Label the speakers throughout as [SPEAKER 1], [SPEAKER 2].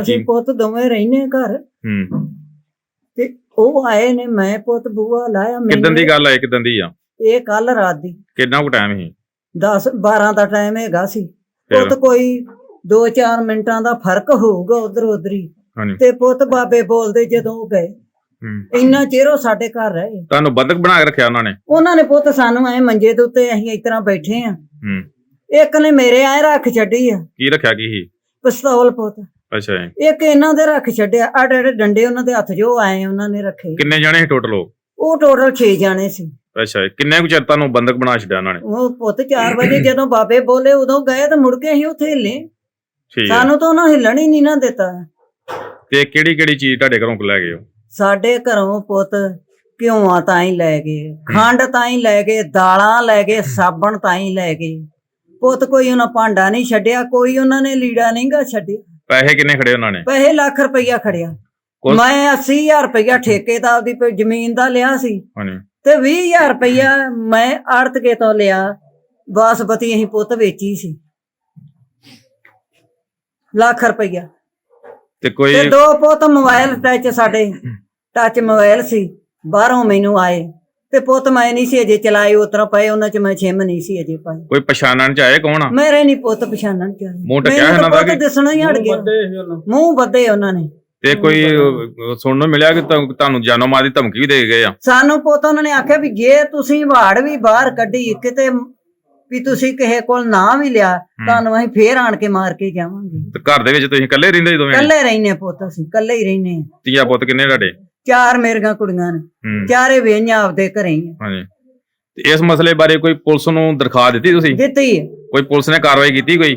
[SPEAKER 1] ਅਸੀਂ? ਪੁੱਤ ਦੋਵੇਂ ਰਹਿੰਦੇ ਹਾਂ ਘਰ।
[SPEAKER 2] ਹੂੰ।
[SPEAKER 1] ਤੇ ਉਹ ਆਏ ਨੇ ਮੈਂ ਪੁੱਤ ਬੂਆ ਲਾਇਆ
[SPEAKER 2] ਕਿਦਾਂ ਦੀ ਗੱਲ ਹੈ ਕਿਦਾਂ ਦੀ ਆ?
[SPEAKER 1] ਇਹ ਕੱਲ ਰਾਤ ਦੀ।
[SPEAKER 2] ਕਿੰਨਾ ਕੁ ਟਾਈਮ ਸੀ?
[SPEAKER 1] 10 12 ਦਾ ਟਾਈਮ ਹੈਗਾ ਸੀ? ਪੁੱਤ ਕੋਈ 2-4 ਮਿੰਟਾਂ ਦਾ ਫ਼ਰਕ ਹੋਊਗਾ ਉਧਰ ਉਧਰੀ। ਤੇ ਪੁੱਤ ਬਾਬੇ ਬੋਲਦੇ ਜਦੋਂ ਉਹ ਗਏ। ਇੰਨਾ ਉਹ ਸਾਡੇ ਘਰ ਰਹੇ
[SPEAKER 2] ਤੁਹਾਨੂੰ ਬੰਦਕ ਬਣਾ ਕੇ ਰੱਖਿਆ ਉਹਨਾਂ ਨੇ?
[SPEAKER 1] ਉਹਨਾਂ ਨੇ ਪੁੱਤ ਸਾਨੂੰ ਐ ਮੰਜੇ ਦੇ ਉੱਤੇ ਅਸੀਂ ਇਸ ਤਰ੍ਹਾਂ ਬੈਠੇ ਆ
[SPEAKER 2] ਹੂੰ।
[SPEAKER 1] ਇੱਕ ਨੇ ਮੇਰੇ ਐ ਰੱਖ ਛੱਡੀ ਆ।
[SPEAKER 2] ਕੀ ਰੱਖਿਆ ਕੀ ਸੀ?
[SPEAKER 1] ਪਿਸਤੌਲ ਪੁੱਤ।
[SPEAKER 2] ਅੱਛਾ ਜੀ।
[SPEAKER 1] ਇੱਕ ਇਹਨਾਂ ਦੇ ਰੱਖ ਛੱਡਿਆ ਆਹ ਜਿਹੜੇ ਡੰਡੇ ਉਹਨਾਂ ਦੇ ਹੱਥ ਜੋ ਆਏ ਉਹਨਾਂ ਨੇ ਰੱਖੇ।
[SPEAKER 2] ਕਿੰਨੇ ਜਣੇ ਸੀ ਟੋਟਲ ਉਹ?
[SPEAKER 1] ਉਹ ਟੋਟਲ 6 ਜਾਣੇ ਸੀ।
[SPEAKER 2] ਅੱਛਾ ਜੀ ਕਿੰਨੇ ਕੁ ਚਿਰ ਤੁਹਾਨੂੰ ਬੰਦਕ ਬਣਾ ਛੱਡਿਆ ਉਹਨਾਂ ਨੇ?
[SPEAKER 1] ਉਹ ਪੁੱਤ 4 ਵਜੇ ਜਦੋਂ ਬਾਬੇ ਬੋਲੇ ਉਦੋਂ ਗਏ ਤੇ ਮੁੜ ਕੇ ਅਸੀਂ ਉੱਥੇ ਹਿੱਲੇ।
[SPEAKER 2] ਠੀਕ ਹੈ
[SPEAKER 1] ਸਾਨੂੰ ਤਾਂ ਉਹਨਾਂ ਹਿੱਲਣ ਹੀ ਨਹੀਂ ਨਾ ਦਿੱਤਾ।
[SPEAKER 2] ਤੇ ਕਿਹੜੀ ਕਿਹੜੀ ਚੀਜ਼ ਤੁਹਾਡੇ ਘਰੋਂ ਲੈ ਗਏ ਹੋ?
[SPEAKER 1] ਸਾਡੇ ਘਰੋਂ ਪੁੱਤ ਘਿਓਆਂ ਤਾਂ ਹੀ ਲੈ ਗਏ ਖੰਡ ਤਾਂ ਹੀ ਲੈ ਗਏ ਦਾਲਾਂ ਲੈ ਗਏ ਸਾਬਣ ਤਾਂ ਹੀ ਲੈ ਗਏ। ਪੁੱਤ ਕੋਈ ਉਹਨਾਂ ਭਾਂਡਾ ਨਹੀਂ ਛੱਡਿਆ ਕੋਈ ਉਹਨਾਂ ਨੇ ਲੀੜਾ ਨਹੀਂਗਾ ਛੱਡਿਆ।
[SPEAKER 2] ਪੈਸੇ ਕਿੰਨੇ ਖੜੇ ਉਹਨਾਂ ਨੇ?
[SPEAKER 1] ਪੈਸੇ ਲੱਖ ਰੁਪਈਆ ਖੜਿਆ। ਮੈਂ 80000 ਰੁਪਈਆ ਠੇਕੇ ਦਾ ਉਹਦੀ ਪ- ਜ਼ਮੀਨ ਦਾ ਲਿਆ ਸੀ।
[SPEAKER 2] ਹਾਂਜੀ।
[SPEAKER 1] ਤੇ 20000 ਰੁਪਈਆ ਮੈਂ ਆੜਤਕੇ ਤੋਂ ਲਿਆ। ਬਾਸਪਤੀ ਅਸੀਂ ਪੁੱਤ ਵੇਚੀ ਸੀ। ਲੱਖ ਰੁਪਈਆ।
[SPEAKER 2] ਤੇ ਕੋਈ
[SPEAKER 1] ਤੇ ਦੋ ਪੁੱਤ ਮੋਬਾਈਲ ਟੱਚ ਸਾਡੇ ਟੱਚ ਮੋਬਾਈਲ ਸੀ। ਬਾਹਰੋਂ ਮੈਨੂੰ ਆਏ। ਤੇ ਪੁੱਤ ਮੈਂ ਨਹੀਂ ਸੀ ਅਜੇ ਚਲਾਏ ਉਤਰ ਪਏ ਉਹਨਾਂ ਚ ਮੈਂ ਛਿਮ ਨਹੀਂ ਸੀ ਅਜੇ ਪਾਏ
[SPEAKER 2] ਕੋਈ ਪਛਾਣਨ ਚ ਆਏ ਕੌਣ ਆ?
[SPEAKER 1] ਮੇਰੇ ਨਹੀਂ ਪੁੱਤ ਪਛਾਣਨ ਚਾਹੀਏ
[SPEAKER 2] ਮੂੰਹ ਢੱਕਿਆ ਇਹਨਾਂ ਦਾ ਕਿ-
[SPEAKER 1] ਦਿਸਣਾ ਹੀ ਹਟ ਗਿਆ। ਮੂੰਹ ਬੱਦੇ ਉਹਨਾਂ। ਨੇ।
[SPEAKER 2] ਤੇ ਕੋਈ ਸੁਣਨ ਨੂੰ ਮਿਲਿਆ ਕਿ ਤੁਹਾਨੂੰ ਜਾਨੋਂ ਮਾਰ ਦੀ ਧਮਕੀ ਵੀ ਦੇ ਗਏ ਆ?
[SPEAKER 1] ਸਾਨੂੰ ਪੁੱਤ ਉਹਨਾਂ ਨੇ ਆਖਿਆ ਵੀ ਜੇ ਤੁਸੀਂ ਵਾੜ ਵੀ ਬਾਹਰ ਕੱਢੀ ਕਿਤੇ ਵੀ ਤੁਸੀਂ ਕਿਸੇ ਕੋਲ ਨਾ ਵੀ ਲਿਆ ਤੁਹਾਨੂੰ ਅਸੀਂ ਫੇਰ ਆਣ ਕੇ ਮਾਰ ਕੇ ਜਾਵਾਂਗੇ।
[SPEAKER 2] ਤੇ ਘਰ ਦੇ ਵਿੱਚ ਤੁਸੀਂ ਇਕੱਲੇ ਰਹਿੰਦੇ ਦੋਵੇਂ?
[SPEAKER 1] ਕੱਲੇ ਰਹਿੰਦੇ ਪੁੱਤ ਅਸੀਂ ਕੱਲੇ ਹੀ ਰਹਿੰਦੇ ਹਾਂ
[SPEAKER 2] ਤੀਆ ਪੁੱਤ ਕਿੰਨੇ ਤੁਹਾਡੇ?
[SPEAKER 1] ਚਾਰ ਮੇਰੀਆਂ ਕੁੜੀਆਂ ਨੇ ਚਾਰੇ ਵੇਈਆਂ ਆਪਦੇ ਘਰੇ ਹੀ ਆ।
[SPEAKER 2] ਹਾਂਜੀ। ਤੇ ਇਸ ਮਸਲੇ ਬਾਰੇ ਕੋਈ ਪੁਲਿਸ ਨੂੰ ਦਰਖਾਸਤ ਦਿੱਤੀ ਤੁਸੀਂ?
[SPEAKER 1] ਦਿੱਤੀ ਹੈ।
[SPEAKER 2] ਕੋਈ ਪੁਲਿਸ ਨੇ ਕਾਰਵਾਈ ਕੀਤੀ ਕੋਈ?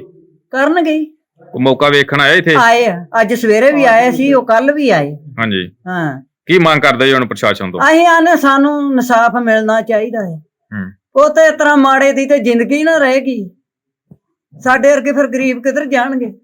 [SPEAKER 1] ਕਰਨਗੇ ਹੀ।
[SPEAKER 2] ਕੋਈ ਮੌਕਾ ਵੇਖਣ ਆਇਆ ਇੱਥੇ?
[SPEAKER 1] ਆਏ ਆ। ਅੱਜ ਸਵੇਰੇ ਵੀ ਆਏ ਸੀ ਉਹ ਕੱਲ ਵੀ ਆਏ।
[SPEAKER 2] ਹਾਂਜੀ।
[SPEAKER 1] ਹਾਂ।
[SPEAKER 2] ਕੀ ਮੰਗ ਕਰਦੇ ਜੀ ਹੁਣ ਪ੍ਰਸ਼ਾਸਨ ਤੋਂ?
[SPEAKER 1] ਅਸੀਂ ਆਨੇ ਸਾਨੂੰ ਇਨਸਾਫ ਮਿਲਣਾ ਚਾਹੀਦਾ ਹੈ
[SPEAKER 2] ਹੂੰ।
[SPEAKER 1] ਉਹ ਤੇ ਇਸ ਤਰ੍ਹਾਂ ਮਾੜੇ ਦੀ ਤੇ ਜ਼ਿੰਦਗੀ ਨਾ ਰਹੇਗੀ। ਸਾਡੇ ਵਰਗੇ ਫਿਰ ਗਰੀਬ ਕਿੱਧਰ ਜਾਣਗੇ?